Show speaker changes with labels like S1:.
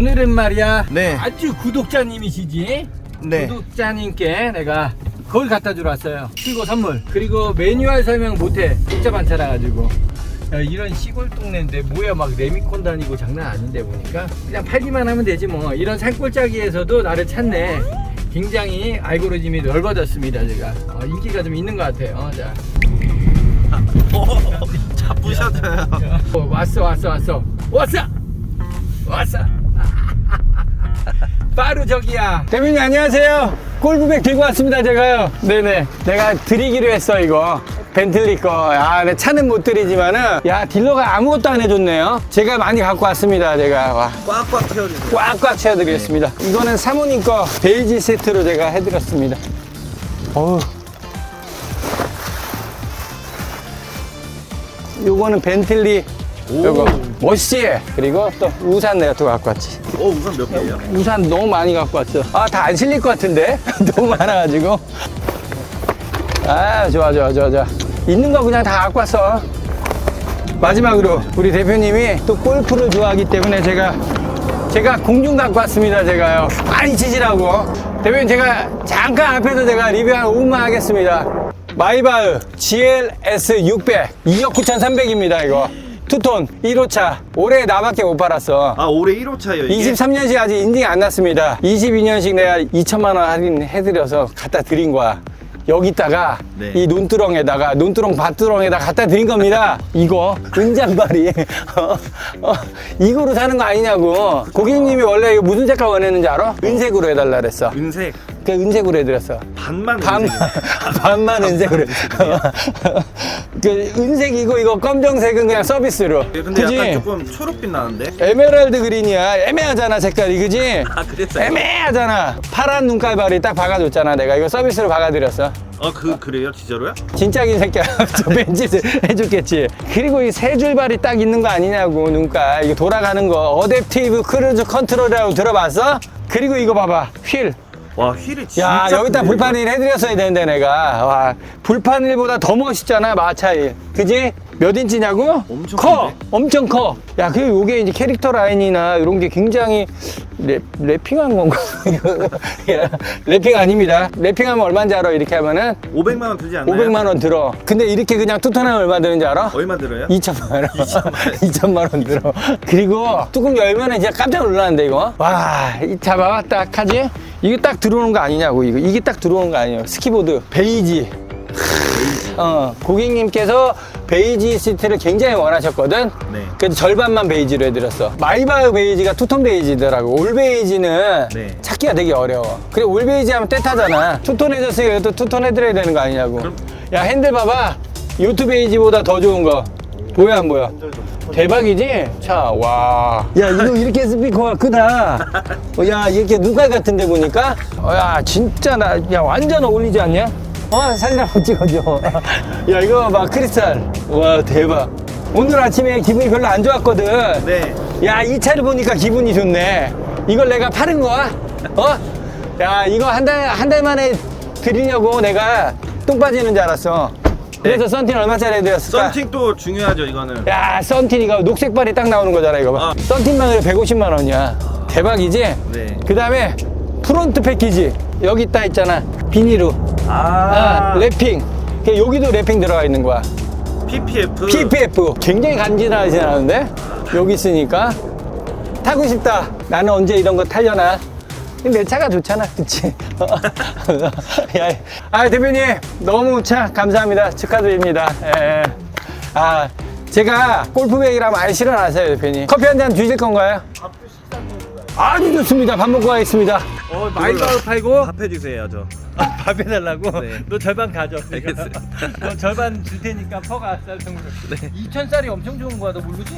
S1: 오늘은 말이야
S2: 네.
S1: 아주 구독자님이시지
S2: 네.
S1: 구독자님께 내가 거울 갖다 주러 왔어요 그리고 선물 그리고 매뉴얼 설명 못해 복잡한 차라 가지고 야, 이런 시골 동네인데 뭐야 막 레미콘 다니고 장난 아닌데 보니까 그냥 팔기만 하면 되지 뭐 이런 산골짜기에서도 나를 찾네 굉장히 알고리즘이 넓어졌습니다 제가 어, 인기가 좀 있는 것 같아요 어, 자. 어, 왔어 왔어 왔어 왔어 왔어 바로 저기야. 대표님 안녕하세요. 골프백 들고 왔습니다 제가요. 네네. 내가 드리기로 했어 이거. 벤틀리 거야 내 차는 못 드리지만은 야 딜러가 아무것도 안 해줬네요. 제가 많이 갖고 왔습니다 제가. 와.
S2: 꽉꽉 채워주세요.
S1: 꽉꽉 채워드리겠습니다. 이거는 사모님 거 베이지 세트로 제가 해드렸습니다. 어우. 요거는 벤틀리 요거 멋지? 그리고 또 우산 내가 또 갖고 왔지.
S2: 어, 우선 몇 개예요?
S1: 우산 너무 많이 갖고 왔어. 아 다 안 실릴 것 같은데? 너무 많아가지고. 아 좋아 좋아 좋아 좋아. 있는 거 그냥 다 갖고 왔어. 마지막으로 우리 대표님이 또 골프를 좋아하기 때문에 제가 제가 공중 갖고 왔습니다 제가요. 많이 치시라고. 대표님 제가 잠깐 앞에서 제가 리뷰 한 5분만 하겠습니다. 마이바흐 GLS 600 2억 9,300입니다 이거 투톤 1호차 올해 나밖에 못 팔았어
S2: 아, 올해 1호차예요, 이게?
S1: 23년식 아직 인증이 안 났습니다. 22년식 내가 2천만 원 할인해드려서 갖다 드린 거야. 여기다가
S2: 네.
S1: 이 논두렁에다가 논두렁 밭두렁에다 갖다 드린 겁니다. 이거 은장발이 어, 어, 이거로 사는 거 아니냐고. 고객님이 원래 이거 무슨 색깔 원했는지 알아? 은색으로 해달라 그랬어.
S2: 은색.
S1: 그 은색으로 해드렸어.
S2: 반만
S1: 반만. 반만 은색으로. 그 은색이고 이거 검정색은 그냥 서비스로.
S2: 예, 근데
S1: 그지?
S2: 약간 조금 초록빛 나는데?
S1: 에메랄드 그린이야. 애매하잖아, 색깔이. 그지?
S2: 아, 그랬어요?
S1: 애매하잖아. 파란 눈깔발이 딱 박아줬잖아. 내가 이거 서비스로 박아드렸어.
S2: 어, 그, 그래요? 진짜로요?
S1: 진짜긴 새끼야. 저 벤치 해줬겠지. 그리고 이 세 줄발이 딱 있는 거 아니냐고, 눈깔. 이거 돌아가는 거. 어댑티브 크루즈 컨트롤이라고 들어봤어? 그리고 이거 봐봐. 휠.
S2: 와, 휠이 진짜.
S1: 야, 여기다
S2: 크네,
S1: 불판일 해드렸어야 되는데, 내가. 와, 불판일보다 더 멋있잖아, 마차일. 그지? 몇 인치냐고?
S2: 엄청
S1: 커!
S2: 큰데?
S1: 엄청 커! 야, 그리고 요게 이제 캐릭터 라인이나 이런 게 굉장히 랩, 랩핑한 건가? 야, 랩핑 아닙니다. 랩핑하면 얼마인지 알아? 이렇게 하면은
S2: 이거. 500만 원 들지 않나요?
S1: 500만 원 들어. 근데 이렇게 그냥 뚜터나면 얼마 드는지 알아?
S2: 얼마 들어요?
S1: 2천만 원.
S2: 2천만 원.
S1: 2천만 원 들어. 그리고 뚜껑 열면 이제 깜짝 놀라는데 이거. 와, 이 잡아 딱 하지? 이게 딱 들어오는 거 아니냐고 이거. 이게 딱 들어오는 거 아니에요. 스키보드 베이지. 어, 고객님께서 베이지 시트를 굉장히 원하셨거든.
S2: 네.
S1: 그래서 절반만 베이지로 해드렸어. 마이바흐 베이지가 투톤 베이지더라고. 올 베이지는
S2: 네.
S1: 찾기가 되게 어려워. 그래 올 베이지 하면 떼타잖아. 투톤 해줬으니까 이것도 투톤 해드려야 되는 거 아니냐고.
S2: 그럼-
S1: 야 핸들 봐봐. 요트 베이지보다 더 좋은 거. 보여 안 보여? 대박이지? 차, 와. 야, 이거 이렇게 스피커가 크다. 어, 야, 이렇게 눈깔 같은데 보니까? 어, 야, 진짜 나, 야, 완전 어울리지 않냐? 어, 사진 한번 찍어줘. 야, 이거 봐, 크리스탈. 와, 대박. 오늘 아침에 기분이 별로 안 좋았거든.
S2: 네.
S1: 야, 이 차를 보니까 기분이 좋네. 이걸 내가 파는 거야? 어? 야, 이거 한 달, 한 달 만에 드리려고 내가 똥 빠지는 줄 알았어. 그래서 썬틴 얼마짜리 해드렸을까?
S2: 썬팅 또 중요하죠, 이거는.
S1: 야, 썬틴 이거 녹색발이 딱 나오는 거잖아, 이거 봐.
S2: 아.
S1: 썬틴만 그래 150만 원이야. 대박이지?
S2: 네.
S1: 그 다음에 프론트 패키지. 여기 딱 있잖아. 비닐로. 아,
S2: 아,
S1: 랩핑. 그 여기도 랩핑 들어가 있는 거야.
S2: PPF.
S1: PPF 굉장히 간지나지 않은데 여기 있으니까 타고 싶다 나는 언제 이런 거 타려나 내 차가 좋잖아 그치 야, 아 대표님 너무 차 감사합니다 축하드립니다 예. 아 제가 골프백이라면 아예 실어놨어요 대표님 커피 한 잔 주실 건가요? 아주 좋습니다 밥 먹고 가겠습니다 어
S2: 마이바흐
S1: 팔고
S2: 밥 해주세요, 저.
S1: 밥 해달라고?
S2: 네.
S1: 너 절반 가져.
S2: 알겠어요.
S1: 너 절반 줄 테니까 퍼가 쌀 정도.
S2: 네.
S1: 2천 쌀이 엄청 좋은 거야. 너 모르지?